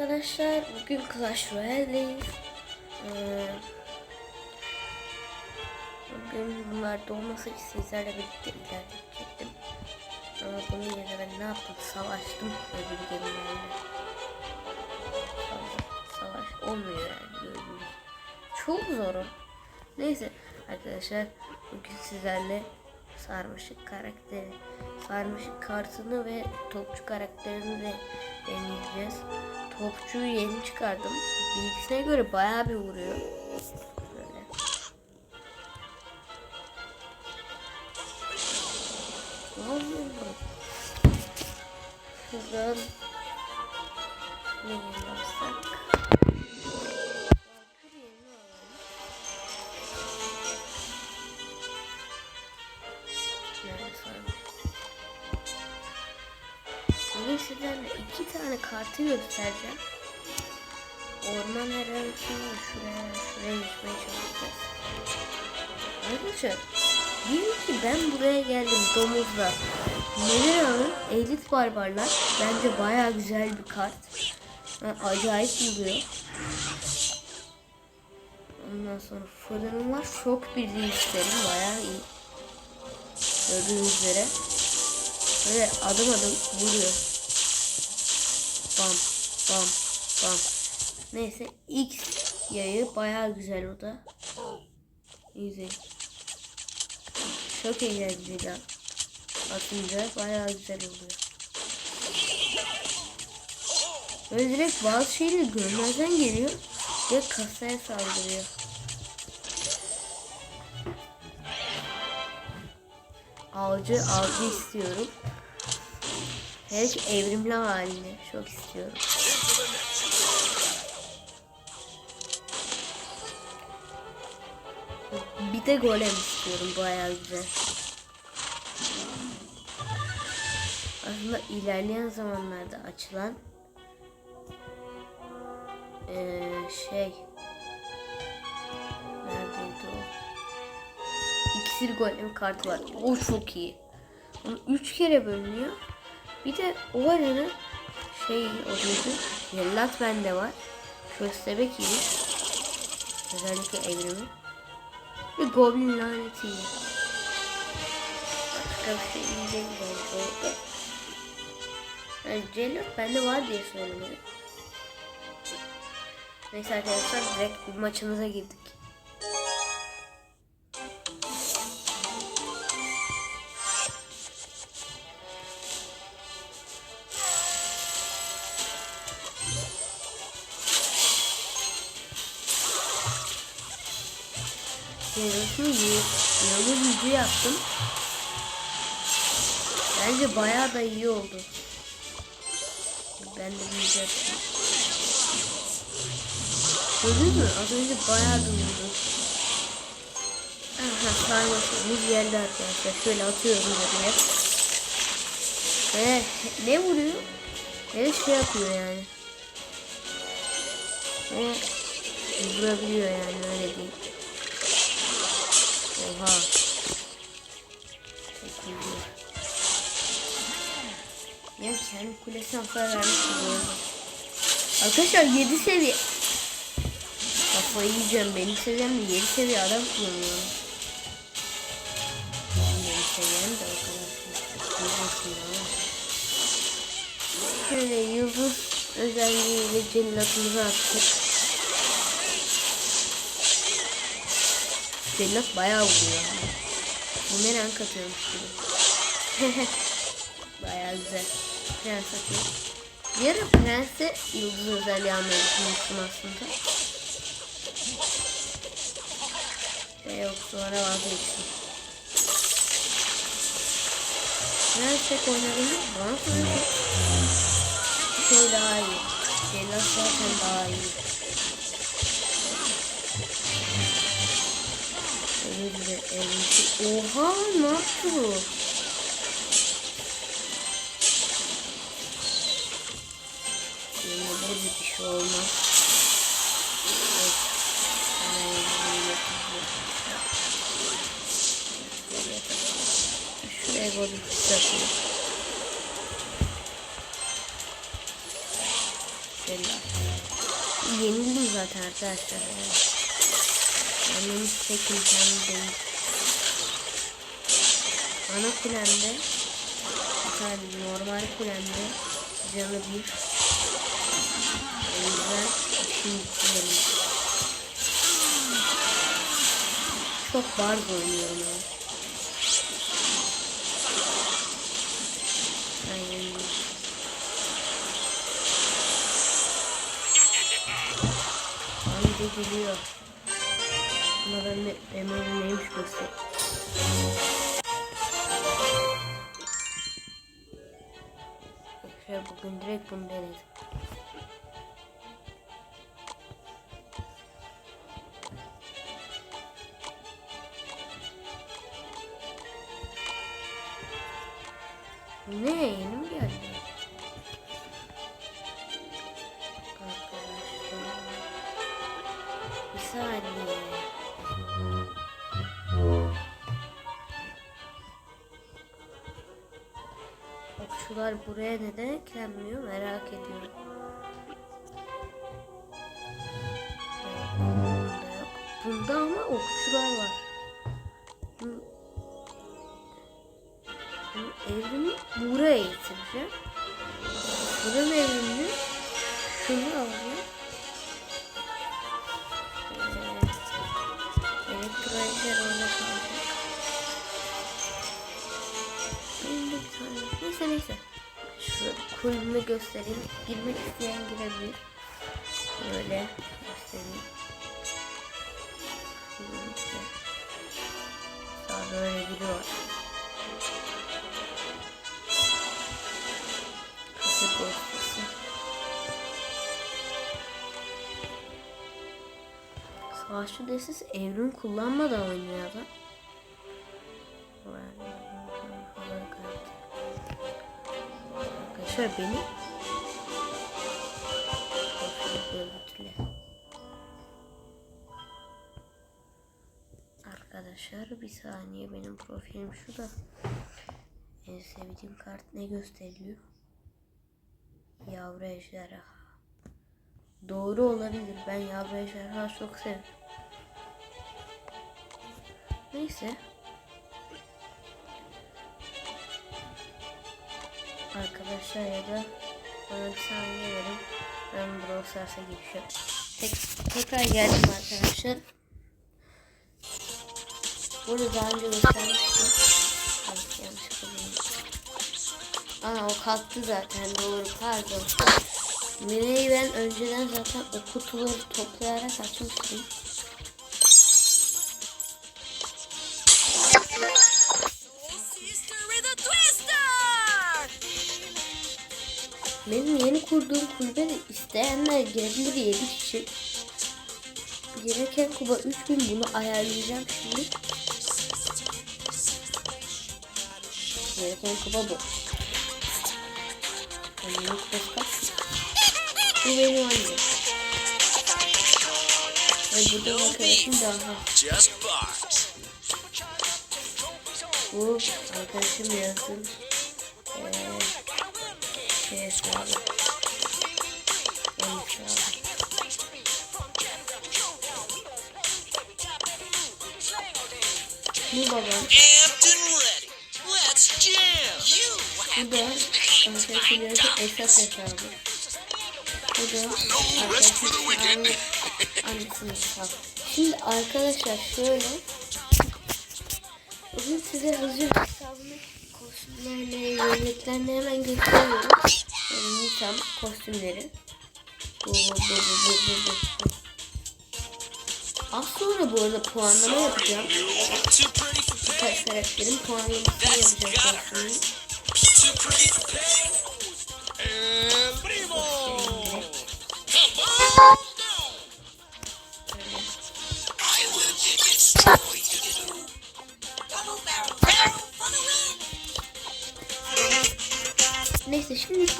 Arkadaşlar bugün Clash Royale'deyiz. Ee, bugün bunlar dolması için sizlerle birlikte ilerleyecektim. Ama bunun yerine ben ne yaptım? Savaştım öbür gemilerle. Savaş, olmuyor yani. Çok zor. Neyse arkadaşlar bugün sizlerle sarmaşık karakteri, sarmaşık kartını ve topçu karakterini de deneyeceğiz. Topçuyu yeni çıkardım. Bilgisine göre bayağı bir vuruyor. Bugün sizlerle iki tane kartı göstereceğim. Orman herhalde şuraya şuraya gitmeye çalışacağız. Arkadaşlar diyelim ki ben buraya geldim domuzla. Melera'nın elit barbarlar bence baya güzel bir kart. Ha, acayip buluyor. Ondan sonra fırınım var. Şok birliği isterim. Baya iyi. Gördüğünüz üzere. Böyle adım adım vuruyor. Bam bam bam. Neyse X yayı baya güzel o da. İzleyin. Çok eğlenceli. Atınca baya güzel oluyor. Böyle direkt bazı şeyleri görmezden geliyor ve kasaya saldırıyor. Avcı avcı istiyorum. Hele ki evrimli halini çok istiyorum. Bir de golem istiyorum bayağı güzel. Aslında ilerleyen zamanlarda açılan eee, şey neredeydi o? İksir golem kartı var. O çok iyi. Onu üç kere bölünüyor. Bir de o aranın şey oluyordu. Cellat bende var. Köstebek iyi. Özellikle evrimi. Ve Goblin laneti. Başka bir şey bence orada. Yani Cellat bende var diye söylemedim. Neyse arkadaşlar direkt maçımıza girdik. Yarısını yağmur gücü yaptım. Bence bayağı da iyi oldu. Ben de büyücü yaptım. Gördün mü? Az önce bayağı da vurdu. Aha sarmasımız geldi arkadaşlar. Şöyle atıyorum buraya. Ve ne vuruyor? Ne şey yapıyor yani. Ve vurabiliyor yani öyle değil. Oha. Çok iyi. Ya kendi kulesine hasar vermiş. Arkadaşlar 7 seviye. Kafayı yiyeceğim. Benim seviyemde 7 seviye adam kullanıyorum. Benim seviyem de o kadar. Şöyle yıldız özelliğiyle cellatımızı attık. Cellat bayağı vuruyor. Bumerang atıyormuş gibi. bayağı güzel. Prens atıyor. Bir ara prense yıldız özelliği almayı düşünmüştüm aslında. Ve yok sonra vazgeçtim. Prens tek oynadığımda bana sonra bir şey daha iyi. Cellat zaten daha iyi. Öyle evlilik. Oha ne yaptı bu? Ederim bir şey olmaz. Şuraya koydum. Yenildim zaten arkadaşlar. Tek imkanı değil. Ana kulemde tane normal kulemde canı bir. O yüzden işim bitti benim. Çok barz oynuyorum ya. Aynen. Anca geliyor. Buna ben de Emre'nin neymiş göster. Şöyle bugün direkt bunu denedim. Ne? Yeni Okçular buraya neden eklenmiyor merak ediyorum. Bunda ama okçular var. Bu, bu evrimi buraya getireceğim. Buranın evrimini şunu alacağım. Ee, Elektronikler orada Neyse. Şu kulübümü göstereyim. Girmek isteyen girebilir. Böyle göstereyim. Şöyle. Sağda öyle biri var. Kasık ortası. Savaşçı desiz evrim kullanmadan oynuyor adam. Arkadaşlar beni. Arkadaşlar bir saniye benim profilim şu da. En sevdiğim kart ne gösteriliyor? Yavru ejderha. Doğru olabilir. Ben yavru ejderha çok severim. Neyse. Arkadaşlar ya da bana bir saniye verin. Ben Brawl Stars'a geçiyorum. Tek, tekrar geldim arkadaşlar. Burada daha önce göstermiştim. Yanlışlıkla değil. Aa o kalktı zaten doğru pardon. Mine'yi ben önceden zaten o kutuları toplayarak açmıştım. Benim yeni kurduğum kulübe de isteyenler girebilir 7 kişi. Gereken kuba 3000 bunu ayarlayacağım şimdi. Gereken kuba bu. Bu benim annem. Ve burada arkadaşım daha. Bu arkadaşım yazdım. Ee, şey hesabı. Onun hesabı. Bu babam. Bu da yazdım esas hesabı. Bu da arkadaşım hesabı. Annesinin hesabı. Şimdi arkadaşlar şöyle. Bugün size hazır hesabını yönetmenle hemen gösteriyorum. Yani Nitam kostümleri. Bu, bu, bu, bu, bu, bu, bu. Az sonra bu arada puanlama yapacağım. too pretty for pain. Birkaç karakterin puanlamasını yapacağım kostümün. Too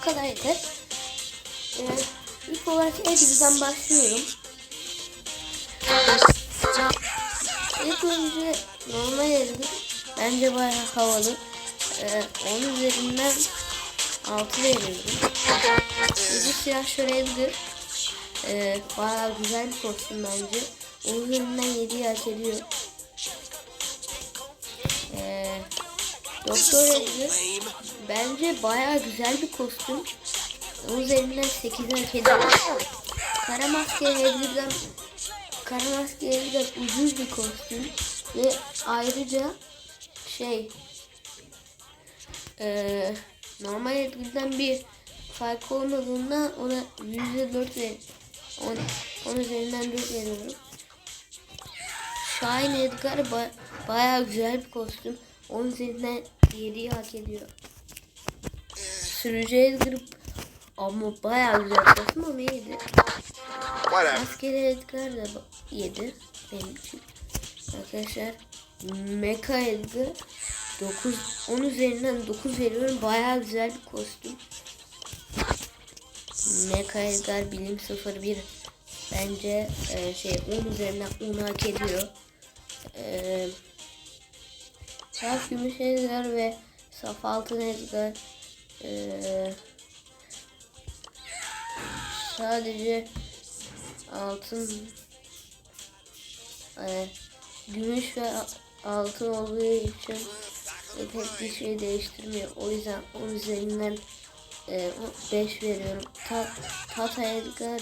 kadar yeter. Ee, ilk olarak Edgar'dan başlıyorum. İlk önce normal Edgar bence bayağı havalı. Ee, onun üzerinden 6 veriyorum. Bu siyah Shredder e, bayağı güzel bir kostüm bence. Onun üzerinden 7'yi hak ediyor. E, is Doktor lame. bence bayağı güzel bir kostüm. Onun üzerinden 8'i hak ediyor. Kara maske Edgar'dan Kara maske Edgar ucuz bir kostüm. Ve ayrıca şey eee normal Edgar'dan bir fark olmadığından ona %4 ver 10, 10 üzerinden 4 veriyorum. Şahin Edgar ba- bayağı güzel bir kostüm. 10 üzerinden 7'yi hak ediyor. Sürücü Edgar ama bayağı güzel kostüm ama 7. Whatever. Maskeli Edgar da 7 benim için. Arkadaşlar Mecha Edgar 9 10 üzerinden 9 veriyorum. Bayağı güzel bir kostüm. Mecha Edgar bilim 01 bence e, şey 10 üzerinden 10 hak ediyor. E, Saf Gümüş Edgar ve Saf Altın Edgar e, sadece altın e, gümüş ve altın olduğu için e, pek bir şey değiştirmiyor. O yüzden 10 üzerinden 5 veriyorum. Ta, Tata Edgar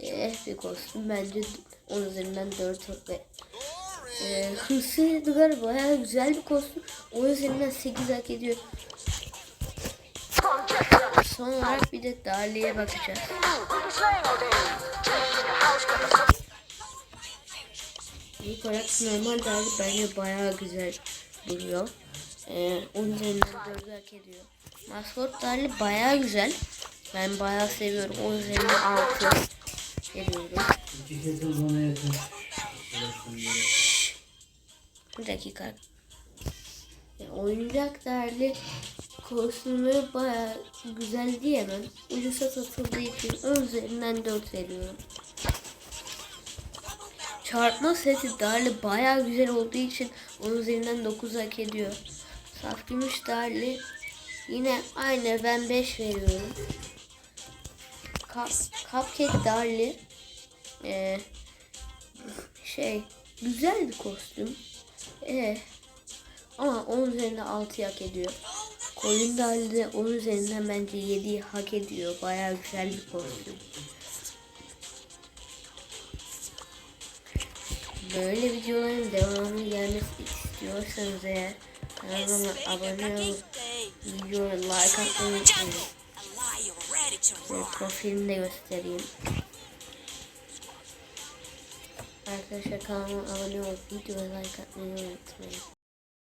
e, bir kostüm. Bence 10 üzerinden 4 ve e, Hırsı Edgar bayağı güzel bir kostüm. 10 üzerinden 8 hak ediyor. Son olarak bir de Dali'ye bakacağız. İlk olarak normal Dali bence bayağı güzel duruyor. Ee, onun üzerinden 4 hak ediyor. Maskot Dali bayağı güzel. Ben bayağı seviyorum. Onun üzerinden 6 veriyorum. İki kez bana yakın. Bir dakika. Ya, oyuncak değerli kostümleri bayağı güzel diyemem. Ucuza satıldığı için 10 üzerinden 4 veriyorum. Çarpma seti değerli bayağı güzel olduğu için 10 üzerinden 9 hak ediyor. Saf gümüş değerli yine aynı ben 5 veriyorum. Cup, cupcake değerli ee, şey güzel bir kostüm. Ee, ama 10 üzerinden 6 hak ediyor. Koyun dali de 10 üzerinden bence 7 hak ediyor. Bayağı güzel bir kostüm. Böyle videoların devamlı gelmesi istiyorsanız eğer kanalıma abone olup videoya like atmayı unutmayın. Profilini de göstereyim. Arkadaşlar kanalıma abone olup videoya like atmayı unutmayın.